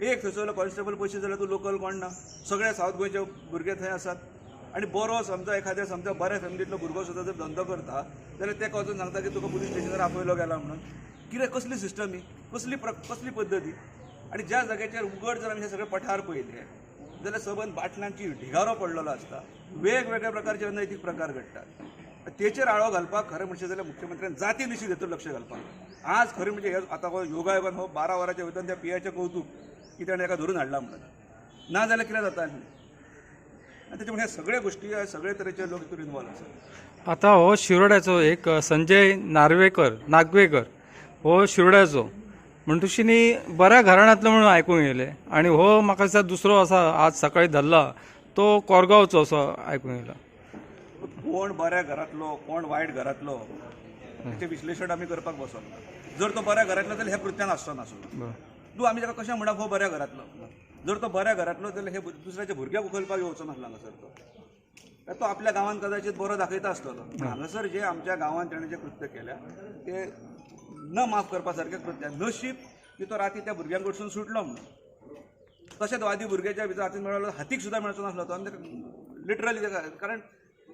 एक थंयसरलो कॉन्स्टेबल पयशे जाल्यार तूं लोकल कोण ना? सगळे सावथ गोंयचे भुरगे थंय आसात आनी बरो समजा एखाद्या समजा बऱ्या फॅमिलींतलो भुरगो सुद्दां जर धंदो करता जाल्यार तेका वचून सांगता की तुका पुलीस स्टेशनार आपयलो गेला म्हणून. कितें कसली सिस्टम ही? कसली प्र कसली पद्दती आनी ज्या जाग्याचेर उगड जर आमी हे सगळे पठार पळयले जाल्यार सबंद बाटल्यांची ढिगारो पडलेलो आसता वेगवेगळ्या प्रकारचे अनैतीक प्रकार घडटात तेचेर आळो घालपाक खरें म्हणचें जाल्यार मुख्यमंत्र्यान जाती निशी हेतून लक्ष घालपाक. आज खरें म्हणजे आतां योगायोगान हो बारा वरांच्या भितर त्या पियाचें कौतुक की ताणें ताका धरून हाडला म्हणून. ना जाल्यार कितें जाता आनी त्याच्या हे सगळ्या गोष्टी सगळे तरेचे लोक हितून इन्वॉल्व आसात आता हो शिरोड्याचो एक संजय नार्वेकर नागवेकर हो शिरोड्याचो. म्हणटुशी न्ही बऱ्या घराण्यांतलो म्हणून आयकूंक येयले आनी हो म्हाका दिसता दुसरो आसा आज सकाळी धरला तो कोरगांवचो असो आयकूंक येयला कोण बऱ्या घरांतलो कोण वायट घरांतलो हेचें विश्लेशण आमी करपाक बसोंक ना जर तो बऱ्या घरांतलो जाल्यार हे कृत्यान आसचो नासलो बरं. तूं आमी ताका कशें म्हणप हो बऱ्या घरांतलो. जर तो बऱ्या घरांतलो जाल्यार हे दुसऱ्याच्या भुरग्याक उखलपाक येवचो नासलो हांगासर तो. तो आपल्या गांवांत कदाचित बरो दाखयता आसतलो पूण हांगासर जे आमच्या गांवांत तेणें जे कृत्य केल्या ते न माफ करपा सारकें कृत्य नशीब की तो राती त्या भुरग्यां कडसून सुटलो म्हणून. तशेंच वादी भुरग्याच्या भितर हातीन मेळलो हातीक सुद्दां मेळचो नासलो तो आनी लिटरली कारण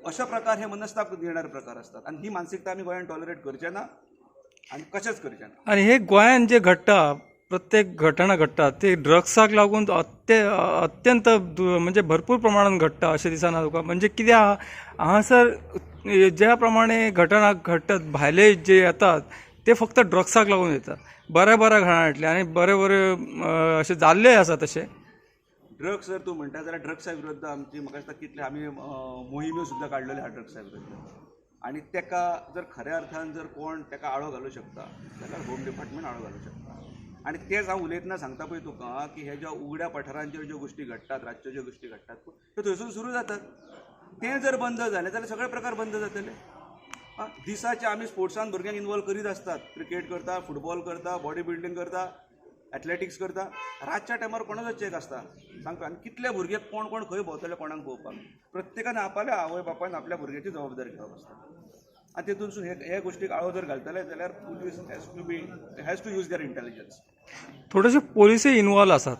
अशा प्रकार हे मनस्ताप देणारे प्रकार असतात. आणि ही मानसिकता आम्ही गोंयांत टॉलरेट करचे ना? आणि कशेंच करचे ना? आनी हे गोंयान जे घडटा प्रत्येक घटना घडटा ते ड्रग्साक लागून अत्य अत्यंत म्हणजे भरपूर प्रमाणात घडटा अशें दिसना तुका म्हणजे कित्याक हांगासर ज्या प्रमाणे घटना घडटात भायले जे येतात ते फक्त ड्रग्साक लागून येतात. बऱ्या बऱ्या घराण्यांतले आनी बरे बरे अशें जाल्ले आसा तशें ड्रग्स जर तूं म्हणटा जाल्यार ड्रग्सा विरुद्ध आमची म्हाका दिसता कितले आमी अं, मोहिम्यो सुद्दां काडलेल्यो आहा ड्रग्सा विरुद्ध. आणि तेका जर खऱ्या अर्थान जर कोण तेका आळो घालूं शकता जाल्यार होम डिपार्टमेंट आळो घालूं शकता. आणि तेच हांव उलयतना सांगता पळय तुका की हे ज्या उगड्या पठारांचेर ज्यो गोश्टी घडटात रातच्यो ज्यो गोश्टी घडटात त्यो थंयसून सुरू जातात. तें जर बंद जालें जाल्यार सगळे प्रकार बंद जातले. आं, दिसाचे आमी स्पोर्ट्सान भुरग्यांक इन्वॉल्व करीत आसतात क्रिकेट करता फुटबॉल करता बॉडी बिल्डींग करता एथलेटिक्स करता रातच्या टायमार कोणाचो चॅक आसता सांगता आनी कितले भुरगे कोण कोण खंय भोंवतले कोणाक पळोवपाक प्रत्येकान आपल्या आवय बापायन आपल्या भुरग्याची जबाबदारी घेवप आसता आनी तितूनसून हे हे गोश्टीक आळो जर घालतले जाल्यार police has to be has to use their intelligence थोडेशे पोलिसूय इन्वॉल्व आसात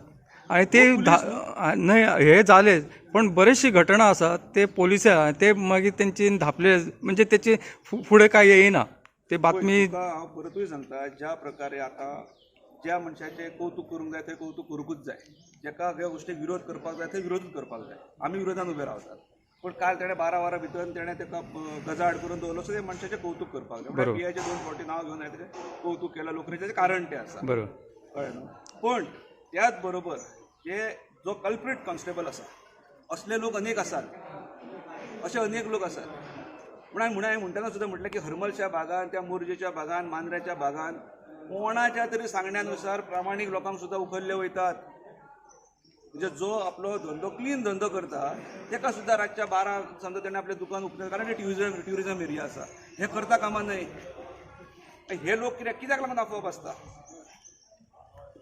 आणि ते आ- न्हय हे जाले पण बरेचशी घटना आसात ते पोलीस ते मागीर तेंची धापले म्हणजे तेची फु- फुडें काय येयना ते बातमी हांव परतूय सांगता ज्या प्रकारे आतां ज्या मनशाचें कौतुक करूंक जाय थंय कौतुक करूंकूच जाय. जाका ह्या गोश्टीक विरोध करपाक जाय थंय विरोधूच करपाक जाय. आमी विरोधान उबे रावतात. पूण काल तेणें बारा वरां भितर तेणें तेका गजाड करून दवरलो सो ते मनशाचें कौतुक करपाक जाय. पियाचें दोन फावटी नांव घेवन हांवें तेचें कौतुक केलें लोकरीचें कारण तें आसा बरोबर. कळ्ळें न्हू पण त्याच बरोबर जे जो कल्प्रीट कॉन्स्टेबल आसा असले लोक अनेक आसात असे अनेक लोक आसात म्हणून हांवें म्हणटना सुद्दां म्हटलें की हरमलच्या भागान त्या मोरजेच्या भागान मांद्र्याच्या भागान कोणाच्या तरी सांगण्यानुसार प्रामाणीक लोकांक सुद्दां उखल्ले वयतात. म्हणजे जो आपलो धंदो क्लीन धंदो करता तेका सुद्दां रातच्या बारा समजा ताणें आपलें दुकान उकतें कारण हे ट्युरिझम ट्युरिझम एरिया आसा. हे करता कामा न्हय हे लोक कित्याक कित्याक लागून आपोवप आसता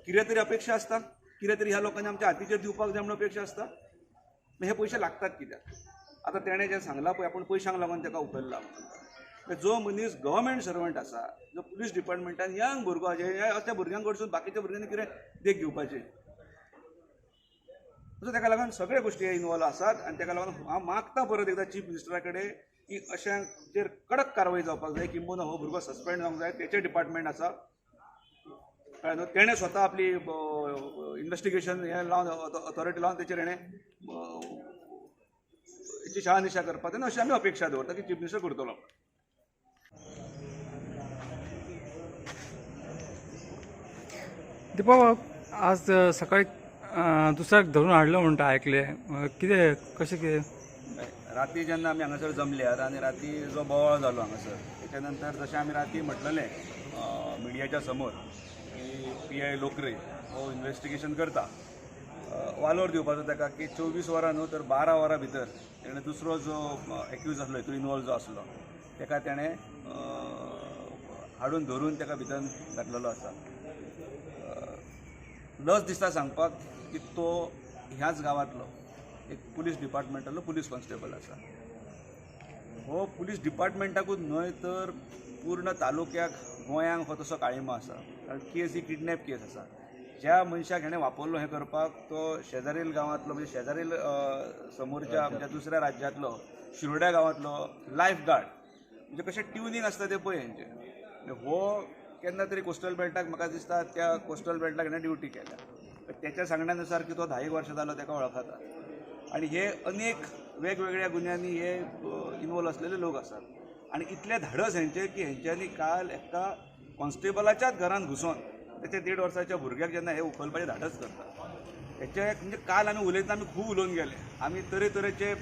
कितें तरी अपेक्षा आसता कितें तरी ह्या लोकांनी आमच्या हातीचेर दिवपाक जाय म्हणून अपेक्षा आसता हे पयशे लागतात कित्याक? आतां तेणें जें सांगलां पळय आपूण पयशांक लागून तेका उखलला. म्हणून जो मनीस गव्हर्मेंट सर्वंट आसा जो पुलीस डिपार्टमेंटान यंग भुरगो आसा ह्या त्या भुरग्यां कडसून बाकीच्या भुरग्यांनी कितें देख घेवपाचें. सो ताका लागून सगळे गोश्टी इन्वॉल्व आसात आनी ताका लागून हांव मागता परत एकदां चीफ मिनिस्टरा कडेन की अशांचेर कडक कारवाय जावपाक जाय किंबहुना हो भुरगो सस्पेंड जावंक जाय तेचे डिपार्टमेंट आसा कळ्ळें न्हू तेणें स्वता आपली इन्वेस्टिगेशन हें लावन ऑथॉरिटी लावन तेचेर हेणें हेची शहानिशा करपाक तेन्ना अशी आमी अपेक्षा दवरता की चीफ मिनिस्टर करतलो दीपा आज सकाळी दुसऱ्याक धरून हाडलो म्हणटा ऐकले. कितें कशें कितें? राती जेन्ना आमी हांगासर जमल्यात आनी राती जो बोवाळ जालो हांगासर तेच्या नंतर जशें आमी राती म्हटलेलें मिडियाच्या समोर की पी आय लोकरे हो इन्व्हेस्टिगेशन करता. वालोर दिवपाचो ताका की चोवीस वरां न्हू तर बारा वरां भितर तेणें दुसरो जो एक्यूज आसलो हितून इन्वॉल्व जो आसलो ताका तेणें हाडून धरून ताका भितर घातलेलो आसा लज दिसता सांगपाक की तो ह्याच गांवांतलो एक पुलीस डिपार्टमेंटातलो पुलीस कॉन्स्टेबल आसा हो पुलीस डिपार्टमेंटाकूच न्हय तर पूर्ण तालुक्याक गोंयांक हो तसो काळिमा आसा कारण केस ही किडनॅप केस आसा ज्या मनशाक हेणें वापरलो हें करपाक तो शेजारील गांवांतलो म्हणजे शेजारील समोरच्या आमच्या दुसऱ्या राज्यांतलो शिरोड्या गांवांतलो लायफ गार्ड म्हणजे कशें ट्युनिंग आसता तें पळय हेंचें म्हणजे हो केन्ना तरी कोस्टल बेल्टाक म्हाका दिसता त्या कोस्टल बेल्टाक हेणें ड्युटी केल्या त्याच्या सांगण्यानुसार की तो धा एक वर्सां जालो ताका वळखता आणि हे अनेक वेगवेगळ्या गुन्यांनी हे इन्वॉल्व असलेले लोक असतात. आणि इतले धाडस हेंचे की हेंच्यांनी काल एका कॉन्स्टेबलाच्याच घरांत घुसोन त्याच्या देड वर्साच्या भुरग्याक जेन्ना हे उखलपाचें धाडस करतात. हेचे म्हणजे काल आमी उलयतना आमी खूब उलोवन गेले. आमी तरेतरेचे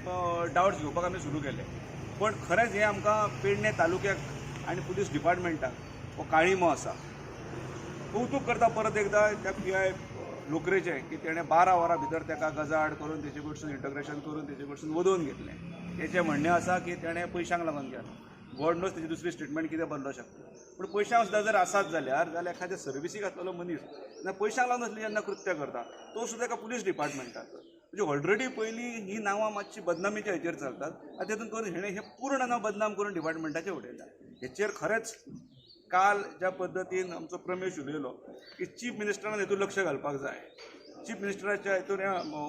डावट्स घेवपाक आमी सुरू केले. पण खरेंच हें आमकां पेडणे तालुक्याक आनी पुलीस डिपार्टमेंटाक काळीमो आसा कौतूक करता परत एकदा त्या पी आय लोकरेचे की तेणें बारा वरां भितर ताका गजाड करून तेजे कडसून इंटग्रेशन करून तेजे कडसून वदोवन घेतलें. तेचें म्हणणें आसा की तेणें पयशांक लागून गेलो. गॉड नोज तेजी दुसरी स्टेटमेंट कितें बदलो शकता. पूण पयशांक सुद्दां जर आसात जाल्यार जाल्यार एखाद्या सर्विसीक घातलेलो मनीस जेन्ना पयशांक लागून असली जेन्ना कृत्य करता तो सुद्दां एका पुलीस डिपार्टमेंटाचो म्हणजे ऑलरेडी पयलीं ही नांवां मातशी बदनामीच्या हेचेर चलतात. आनी तेतून करून हेणें हें पूर्ण नांव बदनाम करून डिपार्टमेंटाचें उडयता हेचेर खरेंच काल ज्या पद्दतीन आमचो प्रमेश उलयलो की चीफ मिनिस्टरान हेतून लक्ष घालपाक जाय. चीफ मिनिस्टराच्या हितून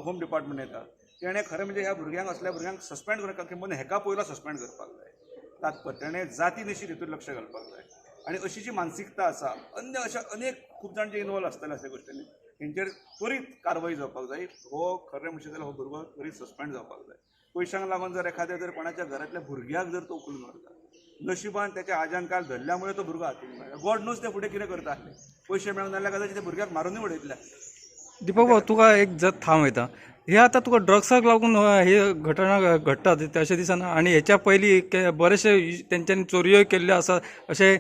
होम डिपार्टमेंट येता. तेणें खरें म्हणजे ह्या भुरग्यांक असल्या भुरग्यांक सस्पेंड करपाक किंवा हेका पयलो सस्पेंड करपाक जाय. तात्पर्य तेणें जाती निशीत हितून लक्ष घालपाक जाय. आनी अशी जी मानसिकता आसा अन्य अशा अनेक खूब जाण जे इन्वॉल्व आसतले असल्या गोष्टींनी हेंचेर त्वरीत कारवाई जावपाक जाय. हो खरें म्हणजे जाल्यार हो भुरगो त्वरीत सस्पेंड जावपाक जाय. पयशांक लागून जर एखाद्या जर कोणाच्या घरांतल्या भुरग्याक जर तो उखलून व्हरता नशिबान त्याच्या आजान काल धरल्यामुळे तो भुरगो मेळ्ळा गॉड नोज ते फुडें कितें करता पयशे मेळून नाल्यार कदाचित त्या भुरग्याक मारूनय उडयतले दीपक भाऊ तुका एक जत थांब येता हे आता तुका ड्रग्साक लागून हे घटना घडटात अशें दिसना. आनी हेच्या पयलीं बरेचशे तेंच्यांनी चोरयोय केल्ल्यो आसात अशे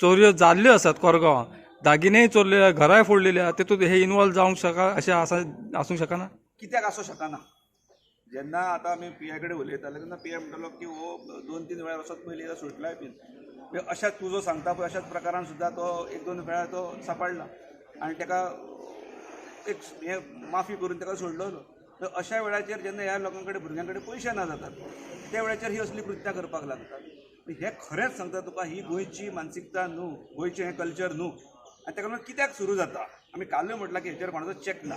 चोरयो जाल्ल्यो आसात कोरगांवां दागिनेय चोरलेले घराय फोडलेल्या तेतूंत हे इन्वॉल्व जावंक शका अशें आसा आसूंक शकना? कित्याक आसूं शकना? जेन्ना आतां आमी पी आय कडेन उलयताले तेन्ना पी आय म्हणटालो की हो दोन तीन वेळा वचत पयलीं एकदां सुटलाय बीन म्हणजे अशाच जो सांगता पळय अशाच प्रकारान सुद्दां तो एक दोन वेळा तो सांपडला. आनी ताका एक हे माफी करून ताका सोडलेलो तर अशा वेळाचेर जेन्ना ह्या लोकां कडेन भुरग्यां कडेन पयशे ना जातात त्या वेळाचेर ही असली कृत्यां करपाक लागतात. हे खरेंच सांगता तुका ही गोंयची मानसिकता न्हू गोंयचें हें कल्चर न्हू आनी ताका लागून कित्याक सुरू जाता? आमी कालूय म्हटलां की हेचेर कोणाचो चेक ना.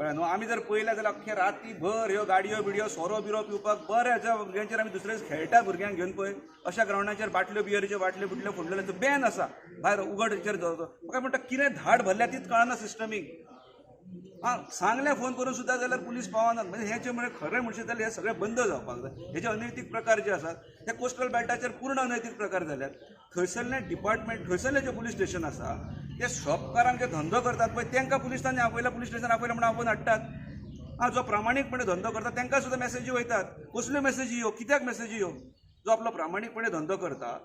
कळ्ळें न्हू आमी जर पळयलें जाल्यार अख्खे रातीभर ह्यो गाडयो बिडयो सोरो बिरो पिवपाक बरें ज्या भुरग्यांचेर आमी दुसरे दीस खेळटा भुरग्यांक घेवन पळय अशा ग्रावंडाचेर बाटल्यो बियरीच्यो बाटल्यो बिटल्यो फोडलेल्यो बॅन आसा भायर उगड हेचेर म्हाका म्हणटा कितें धाड भरल्या तीच कळना सिस्टमीक आं सांगलें फोन करून सुद्दां जाल्यार पुलीस पावनात. म्हणजे हेचे म्हणजे खरें म्हणशें जाल्यार हे सगळें बंद जावपाक जाय. हेचे अनैतीक प्रकार जे आसात ते कोस्टल बेल्टाचेर पूर्ण अनैतीक प्रकार जाल्यात थंयसरलें डिपार्टमेंट थंयसरलें जें पुलीस स्टेशन आसा ते शॉपकारांक जे धंदो करतात पळय तांकां पुलिसांनी आपयल्या पुलीस स्टेशन आपयल्या म्हणून आपण हाडटात आं जो प्रामाणीकपणे धंदो करता तांकां सुद्दां मॅसेजी वयतात कसल्यो मॅसेजी यो कित्याक मॅसेजी यो जो आपलो प्रामाणीकपणे धंदो करता